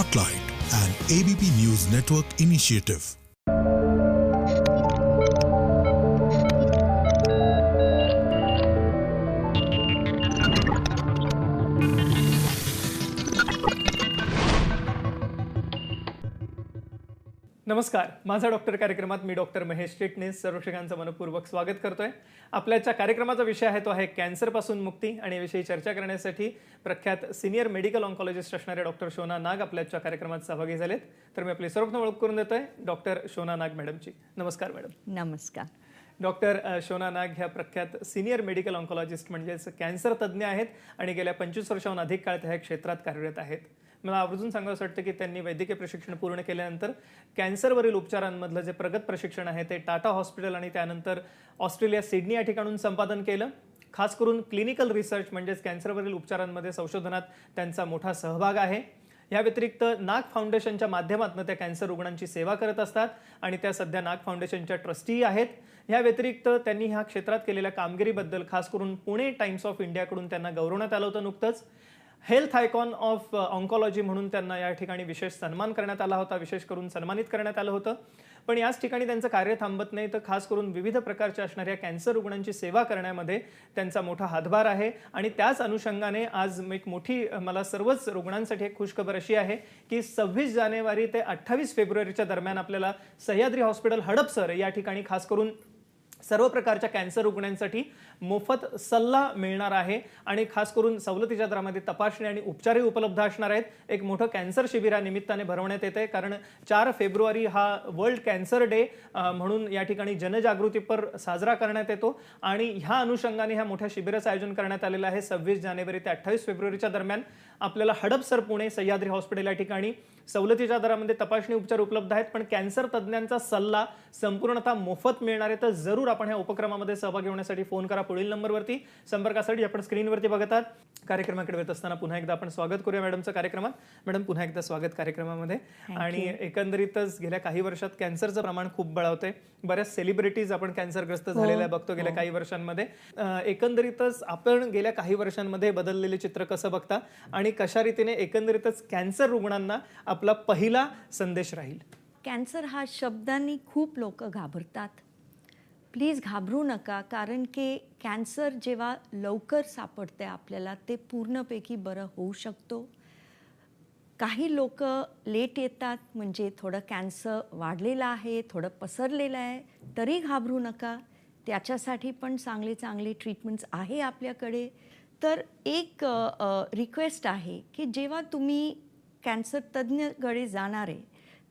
Spotlight, an ABP News Network initiative. नमस्कार. माझा doctor कार्यक्रमात मी डॉक्टर महेश चिटणीस सर्वक्षकांचं मनपूर्वक स्वागत करतोय. आपल्याच्या कार्यक्रमाचा विषय आहे तो आहे कॅन्सरपासून मुक्ती आणि याविषयी चर्चा करण्यासाठी प्रख्यात सिनियर मेडिकल ऑन्कॉलॉजिस्ट असणारे डॉक्टर शोना नाग आपल्याच्या कार्यक्रमात सहभागी झालेत. तर मी आपली सर्वप्रथम ओळख करून देतोय डॉक्टर शोना नाग मॅडमची. नमस्कार मॅडम. नमस्कार. डॉक्टर शोना नाग ह्या प्रख्यात सिनियर मेडिकल ऑन्कॉलॉजिस्ट म्हणजेच कॅन्सर तज्ज्ञ आहेत आणि गेल्या पंचवीस वर्षाहून अधिक काळ त्या ह्या क्षेत्रात कार्यरत आहेत. मला आवर्जून सांगावं वाटतं की त्यांनी वैद्यकीय प्रशिक्षण पूर्ण केल्यानंतर कॅन्सरवरील उपचारांमधलं जे प्रगत प्रशिक्षण आहे ते टाटा हॉस्पिटल आणि त्यानंतर ऑस्ट्रेलिया सिडनी या ठिकाणून संपादन केलं. खास करून क्लिनिकल रिसर्च म्हणजेच कॅन्सरवरील उपचारांमध्ये संशोधनात त्यांचा मोठा सहभाग आहे. या व्यतिरिक्त नाग फाउंडेशनच्या माध्यमातून त्या कॅन्सर रुग्णांची सेवा करत असतात आणि त्या सध्या नाग फाउंडेशनच्या ट्रस्टीही आहेत. या व्यतिरिक्त त्यांनी ह्या क्षेत्रात केलेल्या कामगिरीबद्दल खास करून पुणे टाइम्स ऑफ इंडियाकडून त्यांना गौरवण्यात आलं होतं नुकतंच. हेल्थ आयकॉन ऑफ ऑन्कॉलॉजी म्हणून त्यांना या ठिकाणी विशेष सन्मान करण्यात आला होता विशेष करून सन्मानित करण्यात आलं होतं. पण याच ठिकाणी त्यांचं कार्य थांबत नाही तर खास करून विविध प्रकारच्या असणाऱ्या कॅन्सर रुग्णांची सेवा करण्यामध्ये त्यांचा मोठा हातभार आहे. आणि त्याच अनुषंगाने आज एक मोठी मला सर्वच रुग्णांसाठी एक खुशखबर अशी आहे की सव्वीस जानेवारी ते अठ्ठावीस फेब्रुवारीच्या दरम्यान आपल्याला सह्याद्री हॉस्पिटल हडपसर या ठिकाणी खास करून सर्व प्रकारच्या कॅन्सर रुग्णांसाठी मोफत सल्ला मिळणार आहे. आणि खास करून सवलतीच्या दरामध्ये तपासणी आणि उपचारही उपलब्ध असणार आहेत. एक मोठं कॅन्सर शिबिरानिमित्ताने निमित्ताने भरवण्यात येत आहे कारण चार फेब्रुवारी हा वर्ल्ड कॅन्सर डे म्हणून या ठिकाणी जनजागृतीपर साजरा करण्यात येतो. आणि ह्या अनुषंगाने ह्या मोठ्या शिबिराचं आयोजन करण्यात आलेलं आहे. सव्वीस जानेवारी ते अठ्ठावीस फेब्रुवारीच्या दरम्यान आपल्याला हडपसर पुणे सह्याद्री हॉस्पिटल या ठिकाणी सवलतीच्या दरामध्ये तपासणी उपचार उपलब्ध आहेत. पण कॅन्सर तज्ज्ञांचा सल्ला संपूर्णतः मोफत मिळणार आहे. तर जरूर आपण ह्या उपक्रमामध्ये सहभागी होण्यासाठी फोन करा. पुढील नंबरवरती संपर्कासाठी आपण स्क्रीनवरती बघतात. कार्यक्रमाकडे येत असताना पुन्हा एकदा आपण स्वागत करूया मॅडमचं कार्यक्रमात. मॅडम पुन्हा एकदा स्वागत कार्यक्रमामध्ये. आणि एकंदरीतच गेल्या काही वर्षात कॅन्सरचं प्रमाण खूप बळावतंय बऱ्याच सेलिब्रिटीज आपण कॅन्सरग्रस्त झालेल्या बघतो गेल्या काही वर्षांमध्ये. एकंदरीतच आपण गेल्या काही वर्षांमध्ये बदललेले चित्र कसं बघता? आणि कशा रीतीने एकंदरीतच कॅन्सर रुग्णांना आपला पहिला संदेश राहील? कॅन्सर हा शब्दांनी खूप लोक घाबरतात. प्लीज घाबरू नका कारण की कॅन्सर जेव्हा लवकर सापडते आपल्याला ते पूर्णपैकी बरं होऊ शकतो. काही लोक लेट येतात म्हणजे थोडं कॅन्सर वाढलेलं आहे थोडं पसरलेलं आहे तरी घाबरू नका. त्याच्यासाठी पण चांगले चांगले ट्रीटमेंट्स आहे आपल्याकडे. तर एक रिक्वेस्ट आहे की जेव्हा तुम्ही कॅन्सर तज्ज्ञकडे जाणार आहे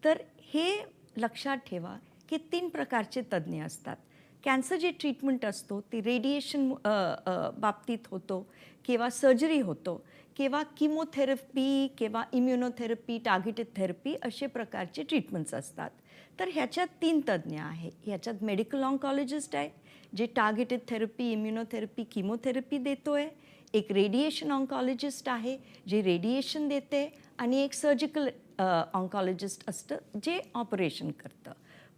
तर हे लक्षात ठेवा की तीन प्रकारचे तज्ज्ञ असतात. कॅन्सर जे ट्रीटमेंट असतो ते रेडिएशन बाबतीत होतो किंवा सर्जरी होतो किंवा किमोथेरपी किंवा इम्युनोथेरपी टार्गेटेड थेरपी असे प्रकारचे ट्रीटमेंट्स असतात. तर ह्याच्यात तीन तज्ज्ञ आहे ह्याच्यात मेडिकल ऑन्कॉलॉजिस्ट आहे जे टार्गेटेड थेरपी इम्युनोथेरपी किमोथेरपी देतो आहे एक रेडिएशन ऑन्कॉलॉजिस्ट आहे जे रेडिएशन देते आणि एक सर्जिकल ऑन्कॉलॉजिस्ट असतं जे ऑपरेशन करतं.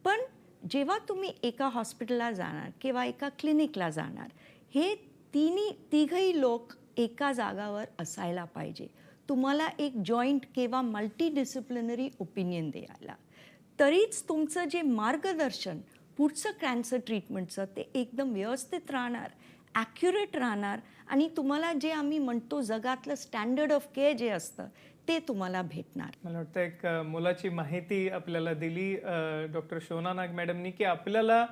पण जेव्हा तुम्ही एका हॉस्पिटलला जाणार किंवा एका क्लिनिकला जाणार हे तिन्ही तिघही लोक एका जागावर असायला पाहिजे. तुम्हाला एक जॉईंट किंवा मल्टी डिसिप्लिनरी ओपिनियन द्यायला. तरीच तुमचं जे मार्गदर्शन पुढचं कॅन्सर ट्रीटमेंटचं ते एकदम व्यवस्थित राहणार ॲक्युरेट राहणार. आणि तुम्हाला जे आम्ही म्हणतो जगातलं स्टँडर्ड ऑफ केअर जे असतं ते तुम्हाला भेटणार. मला वाटतं एक मुलाची मोलाची माहिती आपल्याला दिली डॉक्टर शोना नाग मॅडमनी की आपल्याला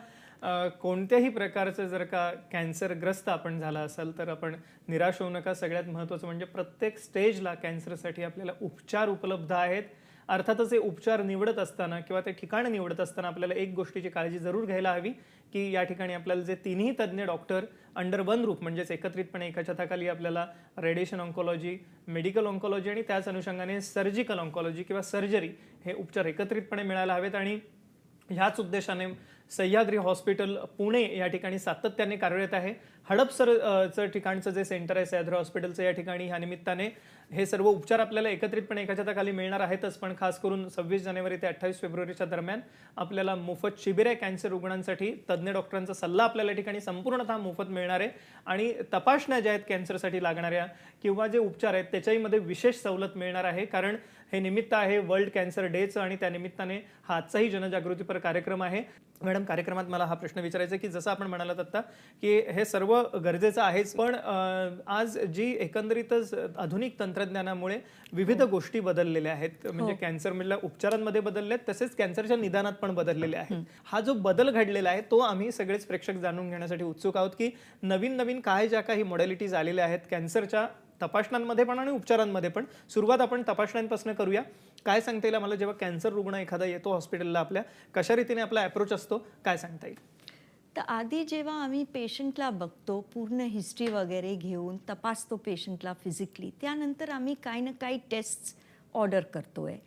कोणत्याही प्रकारचं जर का कॅन्सरग्रस्त आपण झाला असाल तर आपण निराश होऊ नका. सगळ्यात महत्त्वाचं म्हणजे प्रत्येक स्टेजला कॅन्सरसाठी आपल्याला उपचार उपलब्ध आहेत. अर्थातच हे उपचार निवडत असताना किंवा ते ठिकाण निवडत असताना आपल्याला एक गोष्टीची काळजी जरूर घ्यायला हवी. की या ठिकाणी आपल्याला जे तिन्ही तज्ज्ञ डॉक्टर अंडर वन रूप म्हणजेच एकत्रितपणे एका छताखाली आपल्याला रेडिएशन ऑन्कॉलॉजी मेडिकल ऑन्कॉलॉजी आणि त्याच अनुषंगाने सर्जिकल ऑन्कॉलॉजी किंवा सर्जरी हे उपचार एकत्रितपणे मिळायला हवेत. आणि ह्याच उद्देशाने सह्याद्री हॉस्पिटल पुणे या ठिकाणी सातत्याने कार्यरत आहे. हडपसर चं ठिकाणचं जे सेंटर आहे सह्याद्री हॉस्पिटलचं या ठिकाणी ह्या निमित्ताने हे सर्व उपचार आपल्याला एकत्रितपणे एकाच्या त्याखाली मिळणार आहेतच. पण खास करून सव्वीस जानेवारी ते अठ्ठावीस फेब्रुवारीच्या दरम्यान आपल्याला मोफत शिबिर आहे कॅन्सर रुग्णांसाठी. तज्ज्ञ डॉक्टरांचा सल्ला आपल्याला या ठिकाणी संपूर्णतः मोफत मिळणार आहे. आणि तपासण्या ज्या आहेत कॅन्सरसाठी लागणाऱ्या किंवा जे उपचार आहेत त्याच्याहीमध्ये विशेष सवलत मिळणार आहे. कारण हे निमित्त आहे वर्ल्ड कॅन्सर डेचं आणि त्या निमित्ताने हा आजचाही जनजागृतीपर कार्यक्रम आहे. मॅडम कार्यक्रमात मला हा प्रश्न विचारायचा की जसं आपण म्हणालात आत्ता की हे सर्व गरजेचं आहेच पण आज जी एकंदरीतच आधुनिक तंत्रज्ञानामुळे विविध गोष्टी बदललेल्या आहेत म्हणजे कॅन्सर मधल्या उपचारांमध्ये बदलले आहेत तसेच कॅन्सरच्या निदानात पण बदललेले आहेत. हा जो बदल घडलेला आहे तो आम्ही सगळेच प्रेक्षक जाणून घेण्यासाठी उत्सुक आहोत की नवीन नवीन काय ज्या काही मॉडेलिटीज आलेल्या आहेत कॅन्सरच्या तपासण्यांमध्ये पण आणि उपचारांमध्ये पण. सुरुवात आपण तपासण्यांपासून करूया. काय सांगता येईल आम्हाला जेव्हा कॅन्सर रुग्ण एखादा येतो हॉस्पिटलला आपल्या कशा रीतीने आपला अप्रोच असतो? काय सांगता येईल? तर आधी जेव्हा आम्ही पेशंटला बघतो पूर्ण हिस्ट्री वगैरे घेऊन तपासतो पेशंटला फिजिकली त्यानंतर आम्ही काही ना काही टेस्ट ऑर्डर करतो आहे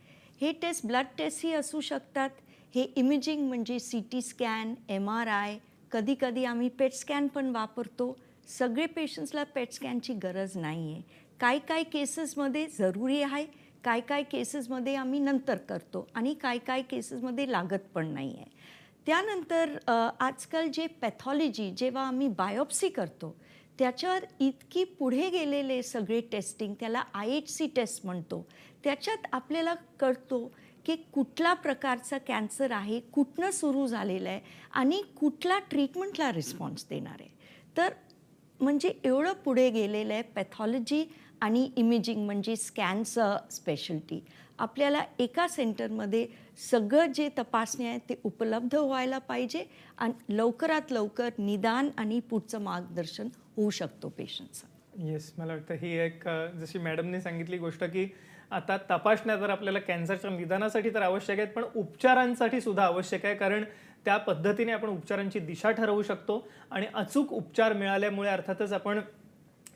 हे टेस्ट ब्लड टेस्टही असू शकतात. हे इमेजिंग म्हणजे C T scan M R I कधी कधी आम्ही पेट स्कॅन पण वापरतो. सगळे पेशंट्सला पेट स्कॅनची गरज नाही आहे काय काय केसेसमध्ये जरुरी आहे काय काय केसेसमध्ये आम्ही नंतर करतो आणि काय काय केसेसमध्ये लागत पण नाही आहे त्यानंतर आजकाल जे पॅथॉलॉजी जेव्हा आम्ही बायोप्सी करतो त्याच्यावर इतकी पुढे गेलेले सगळे टेस्टिंग त्याला आय एच सी टेस्ट म्हणतो. त्याच्यात आपल्याला कळतो की कुठला प्रकारचा कॅन्सर आहे कुठनं सुरू झालेलं आहे आणि कुठला ट्रीटमेंटला रिस्पॉन्स देणार आहे. तर म्हणजे एवढं पुढे गेलेलं आहे पॅथॉलॉजी आणि इमेजिंग म्हणजे स्कॅनचं स्पेशलिटी आपल्याला एका सेंटरमध्ये सगळं जे तपासणी आहे ते उपलब्ध व्हायला पाहिजे आणि लवकरात लवकर निदान आणि पुढचं मार्गदर्शन होऊ शकतो पेशंटचं येस मला वाटतं ही एक जशी मॅडमने सांगितली गोष्ट की आता तपासण्या तर आपल्याला कॅन्सरच्या निदानासाठी तर आवश्यक आहेत पण उपचारांसाठी सुद्धा आवश्यक आहे. कारण त्या पद्धतीने आपण उपचारांची दिशा ठरवू शकतो. आणि अचूक उपचार मिळाल्यामुळे अर्थातच आपण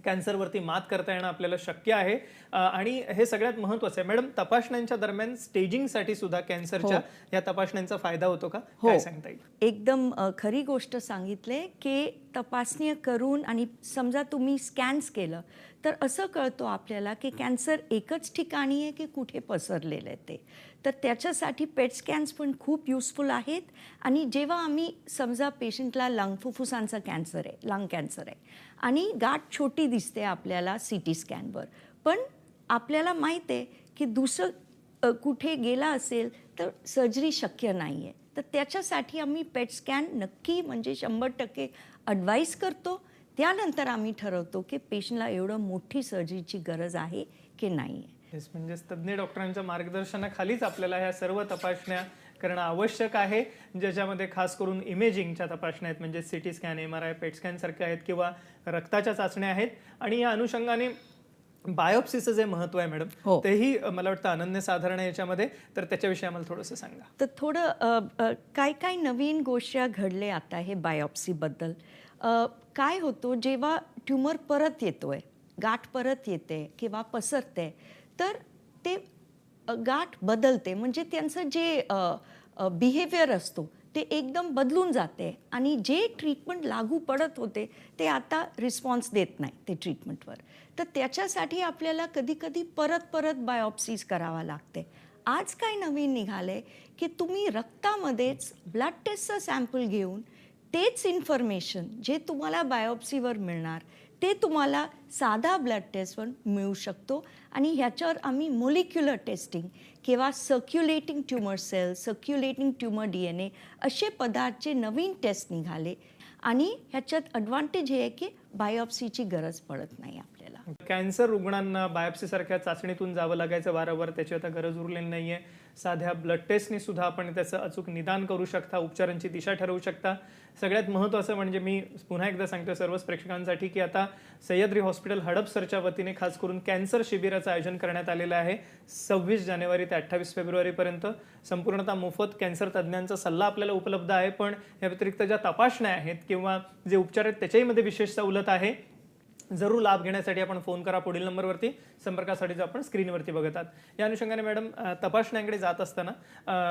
कॅन्सरवरती मात करता येणं आपल्याला शक्य आहे. आणि हे सगळ्यात महत्वाचं आहे. मॅडम तपासण्यांच्या दरम्यान स्टेजिंगसाठी सुद्धा कॅन्सरच्या या तपासण्यांचा फायदा होतो का? काय सांगता येईल? एकदम खरी गोष्ट सांगितले की तपासणी करून आणि समजा तुम्ही स्कॅन्स केलं तर असं कळतो आपल्याला की कॅन्सर एकच ठिकाणी आहे की कुठे पसरलेलं आहे ते. तर त्याच्यासाठी पेट स्कॅन्स पण खूप युजफुल आहेत. आणि जेव्हा आम्ही समजा पेशंटला लंग फुफ्फुसांचा कॅन्सर आहे लंग कॅन्सर आहे आणि गाठ छोटी दिसते आपल्याला सी टी स्कॅनवर पण आपल्याला माहीत आहे की दुसरं कुठे गेला असेल तर सर्जरी शक्य नाही आहे तर त्याच्यासाठी आम्ही पेट स्कॅन नक्की म्हणजे शंभर टक्के ॲडवाईस करतो. त्यानंतर आम्ही ठरवतो की पेशंटला एवढं मोठी सर्जरीची गरज आहे की नाही आहे येस म्हणजेच तज्ज्ञ डॉक्टरांच्या मार्गदर्शनाखालीच आपल्याला ह्या सर्व तपासण्या करणं आवश्यक आहे ज्याच्यामध्ये खास करून इमेजिंगच्या तपासण्या आहेत म्हणजे CT scan M R I PET scan सारख्या आहेत किंवा रक्ताच्या चाचण्या आहेत. आणि या अनुषंगाने बायोप्सीचं जे महत्त्व आहे मॅडम हो. तेही मला वाटतं अनन्य साधारण आहे याच्यामध्ये. तर त्याच्याविषयी आम्हाला थोडंसं सांगा. तर थोडं काय काय नवीन गोष्टी घडले आता हे बायोप्सीबद्दल काय होतो जेव्हा ट्युमर परत येतोय गाठ परत येते किंवा पसरते तर ते गाठ बदलते. म्हणजे त्यांचं जे बिहेवियर असतो ते एकदम बदलून जाते. आणि जे ट्रीटमेंट लागू पडत होते ते आता रिस्पॉन्स देत नाही ते ट्रीटमेंटवर तर त्याच्यासाठी आपल्याला कधी कधी परत परत बायोप्सीज करावा लागते. आज काय नवीन निघाले की तुम्ही रक्तामध्येच ब्लड टेस्टचं सॅम्पल घेऊन तेच इन्फॉर्मेशन जे तुम्हाला बायोप्सीवर मिळणार ते तुम्हाला साधा ब्लड टेस्टवर मिळू शकतो. आणि ह्याच्यावर आम्ही मोलिक्युलर टेस्टिंग किंवा circulating tumour cell circulating tumour D N A असे पदार्थचे नवीन टेस्ट निघाले. आणि ह्याच्यात ॲडव्हान्टेज हे आहे की बायोप्सीची गरज पडत नाही आपल्याला. कॅन्सर रुग्णांना बायोप्सी सारख्या चाचणीतून जावं लागायचं वारंवार त्याची आता गरज उरलेली नाहीये. साध्या ब्लड टेस्टने सुद्धा आपण त्याचं अचूक निदान करू शकता उपचारांची दिशा ठरवू शकता. सगळ्यात महत्त्वाचं म्हणजे मी पुन्हा एकदा सांगतो सर्वच प्रेक्षकांसाठी की आता सह्याद्री हॉस्पिटल हडपसरच्या वतीने खास करून कॅन्सर शिबिराचं आयोजन करण्यात आलेलं आहे. सव्वीस जानेवारी ते अठ्ठावीस फेब्रुवारीपर्यंत. संपूर्णतः मोफत कॅन्सर तज्ज्ञांचा सल्ला आपल्याला उपलब्ध आहे पण या व्यतिरिक्त ज्या तपासण्या आहेत किंवा जे उपचार आहेत त्याच्याहीमध्ये विशेष सवलत आहे. जरूर लाभ घेण्यासाठी आपण फोन करा पुढील नंबरवरती. संपर्कासाठी जो आपण स्क्रीनवरती बघत आहात या अनुषंगाने मॅडम तपासण्याकडे जात असताना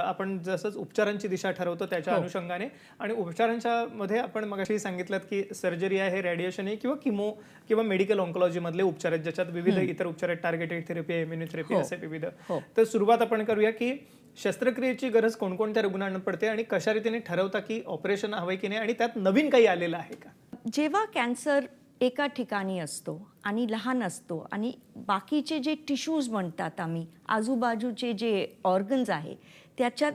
आपण जसंच उपचारांची दिशा ठरवतो त्याच्या अनुषंगाने आणि उपचारांच्या मध्ये आपण मगाशी सांगितलं की सर्जरी आहे रेडिएशन आहे किंवा किमो किंवा मेडिकल ऑन्कॉलॉजी मधले उपचार आहेत ज्याच्यात विविध इतर उपचार आहेत टार्गेटेड थेरपी आहे इम्युनोथेरपी हो. असे विविध. हो. तर सुरुवात आपण करूया की शस्त्रक्रियेची गरज कोणकोणत्या रुग्णांना पडते आणि कशा रीतीने ठरवता की ऑपरेशन हवंय की नाही आणि त्यात नवीन काही आलेलं आहे का? जेव्हा कॅन्सर एका ठिकाणी असतो आणि लहान असतो आणि बाकीचे जे टिश्यूज म्हणतात आम्ही आजूबाजूचे जे ऑर्गन्स आहे त्याच्यात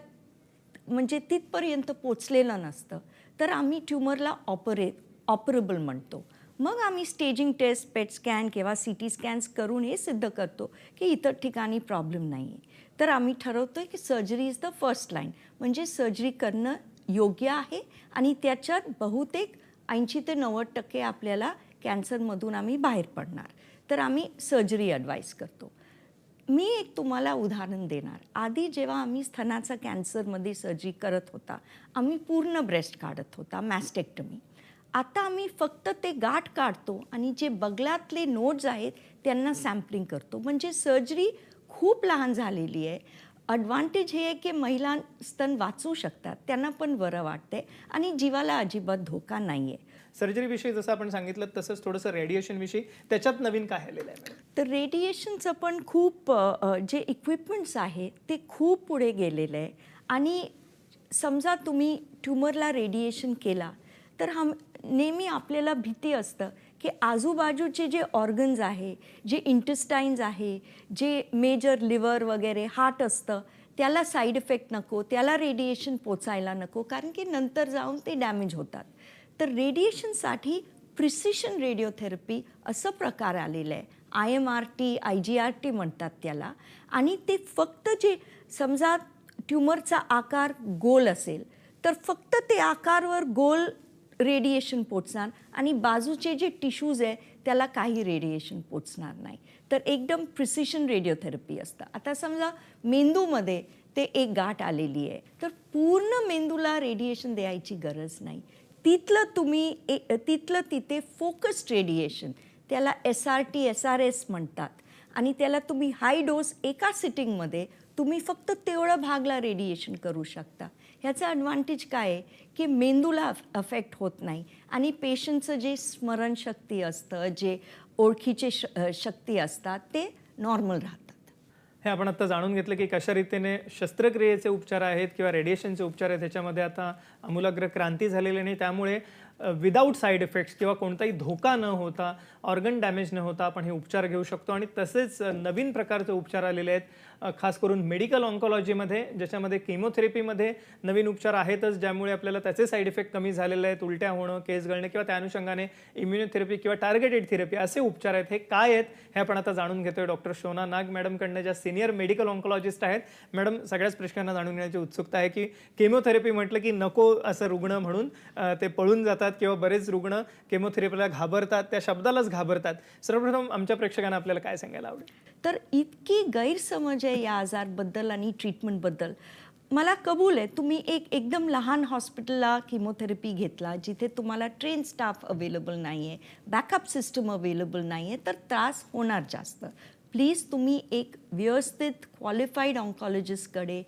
म्हणजे तिथपर्यंत पोचलेलं नसतं. तर आम्ही ट्युमरला ऑपरे ऑपरेबल म्हणतो. मग आम्ही स्टेजिंग टेस्ट पेट स्कॅन किंवा सी टी स्कॅन्स करून हे सिद्ध करतो की इतर ठिकाणी प्रॉब्लेम नाही आहे तर आम्ही ठरवतो आहे की surgery is the first line म्हणजे सर्जरी करणं योग्य आहे आणि त्याच्यात बहुतेक ऐंशी ते नव्वद टक्के आपल्याला कॅन्सरमधून आम्ही बाहेर पडणार. तर आम्ही सर्जरी ॲडवाईस करतो. मी एक तुम्हाला उदाहरण देणार. आधी जेव्हा आम्ही स्तनाचा कॅन्सरमध्ये सर्जरी करत होता आम्ही पूर्ण ब्रेस्ट काढत होता मॅस्टेक्टमी आता आम्ही फक्त ते गाठ काढतो आणि जे बगलातले नोट्स आहेत त्यांना सॅम्पलिंग करतो. म्हणजे सर्जरी खूप लहान झालेली आहे. ॲडव्हान्टेज हे आहे की महिला स्तन वाचू शकतात त्यांना पण बरं वाटते आणि जीवाला अजिबात धोका नाही आहे सर्जरीविषयी जसं आपण सांगितलं तसंच थोडंसं रेडिएशनविषयी त्याच्यात नवीन काय आलेलं आहे तर रेडिएशनचं पण खूप जे इक्विपमेंट्स आहे ते खूप पुढे गेलेलं आहे. आणि समजा तुम्ही ट्युमरला रेडिएशन केला तर हम नेहमी आपल्याला भीती असतं की आजूबाजूचे जे ऑर्गन्स आहे जे इंटेस्टाईन्स आहे जे मेजर लिव्हर वगैरे हार्ट असतं त्याला साईड इफेक्ट नको त्याला रेडिएशन पोचायला नको कारण की नंतर जाऊन ते डॅमेज होतात. तर रेडिएशनसाठी प्रिसिशन रेडिओथेरपी असं प्रकार आलेलं आहे. I M R T I G R T म्हणतात त्याला. आणि ते फक्त जे समजा ट्युमरचा आकार गोल असेल तर फक्त ते आकारवर गोल रेडिएशन पोचणार आणि बाजूचे जे टिश्यूज आहे त्याला काही रेडिएशन पोचणार नाही. तर एकदम प्रिसिशन रेडिओथेरपी असतं. आता समजा मेंदूमध्ये ते एक गाठ आलेली आहे तर पूर्ण मेंदूला रेडिएशन द्यायची गरज नाही. तिथलं तुम्ही ए तिथलं तिथे फोकस्ड रेडिएशन त्याला S R T S R S म्हणतात. आणि त्याला तुम्ही हाय डोस एका सिटिंगमध्ये तुम्ही फक्त तेवढं भागला रेडिएशन करू शकता. ह्याचा ॲडव्हान्टेज काय आहे? की मेंदूला अफेक्ट होत नाही. आणि पेशंटचं जे स्मरणशक्ती असतं जे ओळखीचे श शक्ती असतात ते नॉर्मल राहतात. हे आपण आता जाणून घेतलं की कशा रीतीने शस्त्रक्रियेचे उपचार आहेत किंवा रेडिएशनचे उपचार आहेत त्याच्यामध्ये आता आमूलाग्र क्रांती झालेली नाही. त्यामुळे विदाऊट साईड इफेक्ट्स किंवा कोणताही धोका न होता ऑर्गन डॅमेज न होता आपण हे उपचार घेऊ शकतो. आणि तसेच नवीन प्रकारचे उपचार आलेले आहेत. खास करून मेडिकल ऑन्कॉलॉजीमध्ये ज्याच्यामध्ये केमोथेरपीमध्ये नवीन उपचार आहेतच ज्यामुळे आपल्याला त्याचे साईड इफेक्ट कमी झालेले आहेत. उलट्या होणं केस गळणे किंवा त्या अनुषंगाने इम्युनोथेरपी किंवा टार्गेटेड थेरपी असे उपचार आहेत. हे काय आहेत हे आपण आता जाणून घेतोय डॉक्टर शोना नाग मॅडमकडनं ज्या सिनियर मेडिकल ऑन्कॉलॉजिस्ट आहेत. मॅडम सगळ्याच प्रेक्षकांना जाणून घेण्याची उत्सुकता आहे की केमोथेरपी म्हटलं की नको असं रुग्ण म्हणून ते पळून जातात. किंवा बरेच रुग्ण केमोथेरपीला घाबरतात त्या शब्दालाच घाबरतात. सर्वप्रथम आमच्या प्रेक्षकांना आपल्याला काय सांगायला आवडेल? तर इतकी गैरसमज आहे या आजारबद्दल आणि ट्रीटमेंटबद्दल मला कबूल आहे तुम्ही एक एकदम लहान हॉस्पिटलला किमोथेरपी घेतला जिथे तुम्हाला ट्रेन स्टाफ अवेलेबल नाही आहे बॅकअप सिस्टम अवेलेबल नाही आहे तर त्रास होणार जास्त. प्लीज तुम्ही एक व्यवस्थित क्वालिफाईड ऑन्कॉलॉजिस्टकडे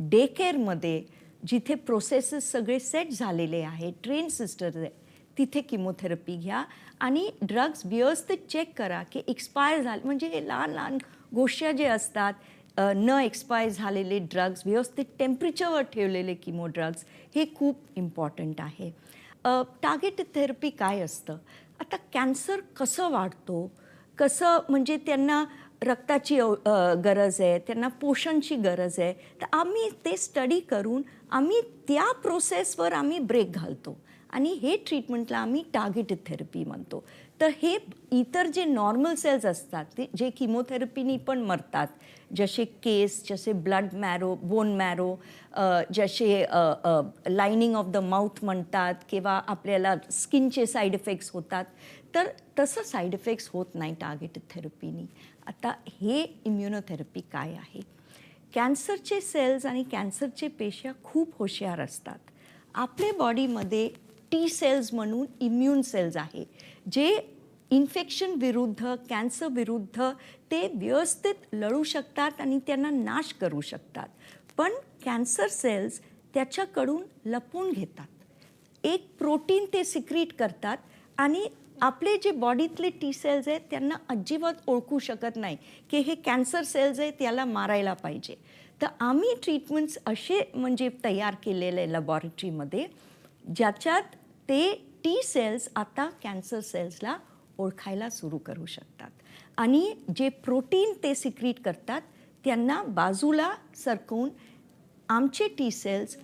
डे केअरमध्ये जिथे प्रोसेसेस सगळे सेट झालेले आहे ट्रेन सिस्टर आहे तिथे किमोथेरपी घ्या आणि ड्रग्ज व्यवस्थित चेक करा की एक्सपायर झाले म्हणजे हे लहान लहान गोष्टी जे असतात न एक्सपायर झालेले ड्रग्ज व्यवस्थित टेम्परेचरवर ठेवलेले किमो ड्रग्ज हे खूप इम्पॉर्टंट आहे. टार्गेट थेरपी काय असतं? आता कॅन्सर कसं वाढतो? कसं म्हणजे त्यांना रक्ताची गरज आहे त्यांना पोषणची गरज आहे. तर आम्ही ते स्टडी करून आम्ही त्या प्रोसेसवर आम्ही ब्रेक घालतो. आणि हे ट्रीटमेंटला आम्ही टार्गेटेड थेरपी म्हणतो. तर हे इतर जे नॉर्मल सेल्स असतात ते जे किमोथेरपीनी पण मरतात. जसे केस जसे ब्लड मॅरो बोन मॅरो जसे लाइनिंग ऑफ द माउथ म्हणतात किंवा आपल्याला स्किनचे साईड इफेक्ट्स होतात. तर तसं साईड इफेक्ट्स होत नाही टार्गेटेड थेरपीनी आता हे इम्युनोथेरपी काय आहे? कॅन्सरचे सेल्स आणि कॅन्सरचे पेशा खूप हुशार असतात. आपल्या बॉडीमध्ये टी सेल्स म्हणून इम्युन सेल्स आहे जे इन्फेक्शन विरुद्ध कॅन्सर विरुद्ध ते व्यवस्थित लढू शकतात आणि त्यांना नाश करू शकतात. पण कॅन्सर सेल्स त्याच्याकडून लपून घेतात. एक प्रोटीन ते सिक्रीट करतात आणि आपले जे बॉडीतले टी सेल्स आहेत त्यांना अजिबात ओळखू शकत नाही की हे कॅन्सर सेल्स आहे त्याला मारायला पाहिजे. तर आम्ही ट्रीटमेंट्स असे म्हणजे तयार केलेले आहे लॅबॉरेटरीमध्ये ज्याच्यात ते टी सेल्स आता कॅन्सर सेल्सला ओळखायला सुरू करू शकतात. आणि जे प्रोटीन ते सिक्रीट करतात त्यांना बाजूला सरकवून आमचे टी सेल्स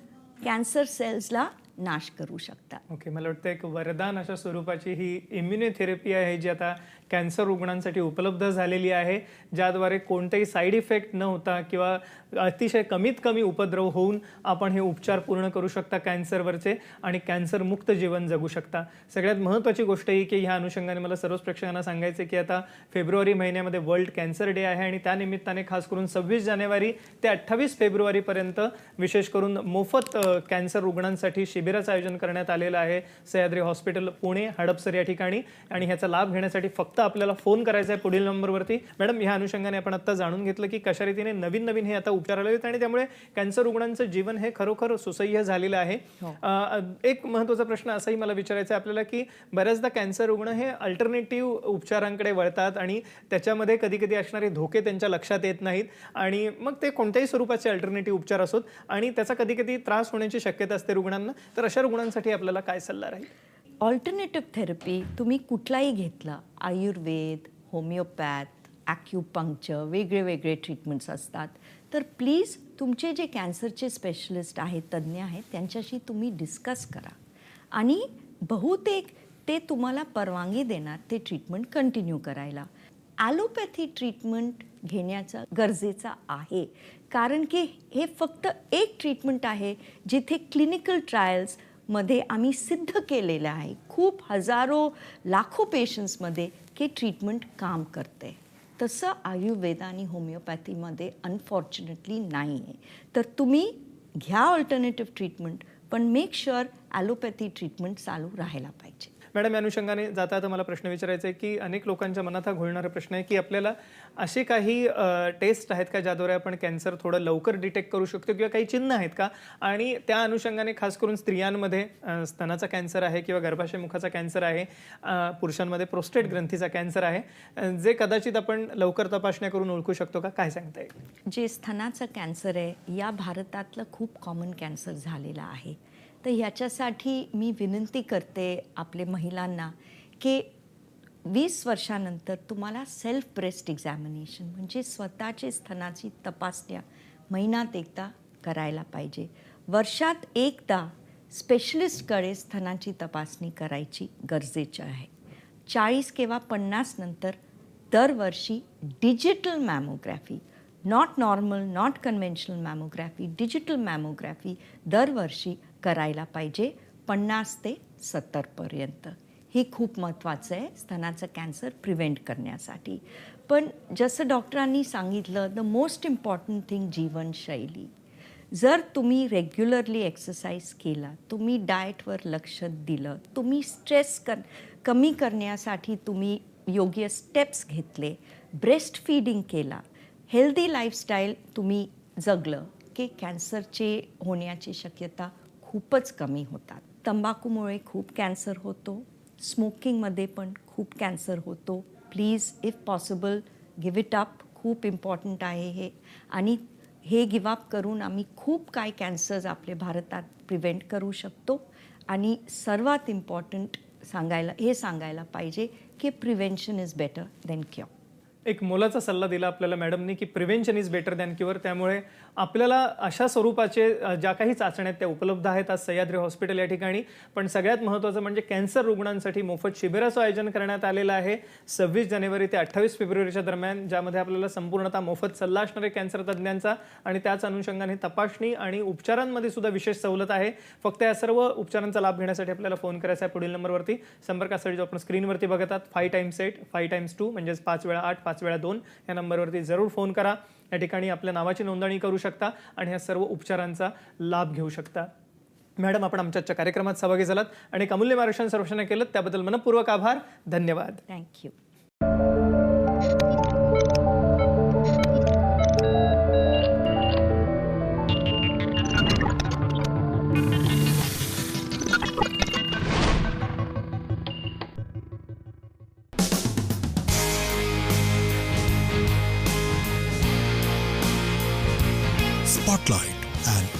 कॅन्सर सेल्सला नाश करू शकतात. ओके मला वाटतं एक वरदान अशा स्वरूपाची ही इम्युनोथेरपी आहे जी आता कॅन्सर रुग्णांसाठी उपलब्ध झालेली आहे ज्याद्वारे कोणतेही साईड इफेक्ट न होता किंवा अतिशय कमीत कमी उपद्रव होऊन आपण हे उपचार पूर्ण करू शकता कॅन्सरवरचे आणि कॅन्सरमुक्त जीवन जगू शकता. सगळ्यात महत्त्वाची गोष्ट ही की ह्या अनुषंगाने मला सर्वच प्रेक्षकांना सांगायचं की आता फेब्रुवारी महिन्यामध्ये वर्ल्ड कॅन्सर डे आहे आणि त्यानिमित्ताने खास करून सव्वीस जानेवारी ते अठ्ठावीस फेब्रुवारीपर्यंत विशेष करून मोफत कॅन्सर रुग्णांसाठी शिबिराचं आयोजन करण्यात आलेलं आहे. सह्याद्री हॉस्पिटल पुणे हडपसर या ठिकाणी आणि ह्याचा लाभ घेण्यासाठी फक्त आपल्याला फोन करायचा आहे पुढील नंबरवरती. मॅडम ह्या अनुषंगाने आपण आता जाणून घेतलं की कशा रीतीने नवीन नवीन हे आता उपचार आले आहेत आणि त्यामुळे कॅन्सर रुग्णांचं जीवन हे खरोखर सुसह्य झालेलं आहे. अ, एक महत्त्वाचा प्रश्न असाही मला विचारायचा आहे आपल्याला की बऱ्याचदा कॅन्सर रुग्ण हे अल्टरनेटिव्ह उपचारांकडे वळतात आणि त्याच्यामध्ये कधी कधी असणारे धोके त्यांच्या लक्षात येत नाहीत आणि मग ते कोणत्याही स्वरूपाचे अल्टरनेटिव्ह उपचार असोत आणि त्याचा कधी कधी त्रास होण्याची शक्यता असते रुग्णांना. तर अशा रुग्णांसाठी आपल्याला काय सल्ला राहील? ऑल्टरनेटिव्ह थेरपी तुम्ही कुठलाही घेतला आयुर्वेद होमिओपॅथ ॲक्युपंक्चर वेगळे वेगळे ट्रीटमेंट्स असतात. तर प्लीज तुमचे जे कॅन्सरचे स्पेशलिस्ट आहेत तज्ज्ञ आहेत त्यांच्याशी तुम्ही डिस्कस करा. आणि बहुतेक ते तुम्हाला परवानगी देणार ते ट्रीटमेंट कंटिन्यू करायला. ॲलोपॅथी ट्रीटमेंट घेण्याचा गरजेचं आहे. कारण की हे फक्त एक ट्रीटमेंट आहे जिथे क्लिनिकल ट्रायल्स मध्ये आम्ही सिद्ध केलेलं आहे. खूप हजारो लाखो पेशंट्समध्ये की ट्रीटमेंट काम करते. तसं आयुर्वेद आणि होमिओपॅथीमध्ये अनफॉर्च्युनेटली नाही आहे तर तुम्ही घ्या ऑल्टरनेटिव्ह ट्रीटमेंट पण मेक शुअर ॲलोपॅथी ट्रीटमेंट चालू राहायला पाहिजे. मॅडम या अनुषंगाने जाता आता मला प्रश्न विचारायचा आहे की अनेक लोकांच्या मनात हा घोळणारा प्रश्न आहे की आपल्याला असे काही टेस्ट आहेत का ज्याद्वारे आपण कॅन्सर थोडं लवकर डिटेक्ट करू शकतो किंवा काही चिन्ह आहेत का? आणि त्या अनुषंगाने खास करून स्त्रियांमध्ये स्तनाचा कॅन्सर आहे किंवा गर्भाशयमुखाचा कॅन्सर आहे पुरुषांमध्ये प्रोस्टेट ग्रंथीचा कॅन्सर आहे जे कदाचित आपण लवकर तपासण्या करून ओळखू शकतो का? काय सांगता येईल? जे स्तनाचं कॅन्सर आहे या भारतातलं खूप कॉमन कॅन्सर झालेलं आहे. तर ह्याच्यासाठी मी विनंती करते आपले महिलांना की वीस वर्षानंतर तुम्हाला सेल्फ ब्रेस्ट एक्झॅमिनेशन म्हणजे स्वतःचे स्तनाची तपासण्या महिन्यात एकदा करायला पाहिजे. वर्षात एकदा स्पेशलिस्टकडे स्तनाची तपासणी करायची गरजेची आहे. चाळीस किंवा पन्नास नंतर दरवर्षी digital mammography not normal not conventional mammography digital mammography दरवर्षी करायला पाहिजे. पन्नास ते सत्तरपर्यंत हे खूप महत्त्वाचं आहे स्तनाचं कॅन्सर प्रिव्हेंट करण्यासाठी. पण जसं डॉक्टरांनी सांगितलं द मोस्ट इम्पॉर्टंट थिंग जीवनशैली. जर तुम्ही रेग्युलरली एक्सरसाइज केला तुम्ही डाएटवर लक्ष दिलं तुम्ही स्ट्रेस कर कमी करण्यासाठी तुम्ही योग्य स्टेप्स घेतले ब्रेस्ट फीडिंग केला हेल्दी लाईफस्टाईल तुम्ही जगलं की कॅन्सरचे होण्याची शक्यता खूपच कमी होतात. तंबाखूमुळे खूप कॅन्सर होतो. स्मोकिंगमध्ये पण खूप कॅन्सर होतो. Please if possible give it up खूप इम्पॉर्टंट आहे हे. आणि हे गिवअप करून आम्ही खूप काय कॅन्सर्स आपले भारतात प्रिव्हेंट करू शकतो. आणि सर्वात इम्पॉर्टंट सांगायला हे सांगायला पाहिजे की prevention is better than cure एक मोलाचा सल्ला दिला आपल्याला मॅडमनी की prevention is better than cure. त्यामुळे आपल्याला अशा स्वरूपाचे ज्या काही चाचण्या आहेत त्या उपलब्ध आहेत आज सह्याद्री हॉस्पिटल या ठिकाणी. पण सगळ्यात महत्त्वाचं म्हणजे कॅन्सर रुग्णांसाठी मोफत शिबिराचं आयोजन करण्यात आलेलं आहे. सव्वीस जानेवारी ते अठ्ठावीस फेब्रुवारीच्या दरम्यान ज्यामध्ये आपल्याला संपूर्णतः मोफत सल्ला असणार कॅन्सर तज्ज्ञांचा आणि त्याच अनुषंगाने तपासणी आणि उपचारांमध्ये सुद्धा विशेष सवलत आहे. फक्त या सर्व उपचारांचा लाभ घेण्यासाठी आपल्याला फोन करायचा आहे पुढील नंबरवरती. संपर्कासाठी जो आपण स्क्रीनवरती बघतात five times eight five times two म्हणजेच पाच वेळा आठ पाच वेळा दोन. या नंबरवरती जरूर फोन करा. या ठिकाणी आपल्या नावाची नोंदणी करू शकता आणि ह्या सर्व उपचारांचा लाभ घेऊ शकता. मॅडम आपण आमच्या आजच्या कार्यक्रमात सहभागी झालात आणि एक अमूल्य मार्गदर्शन सर्वेक्षण केलं. त्याबद्दल मनपूर्वक आभार. धन्यवाद. Thank you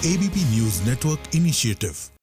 ABP News Network initiative.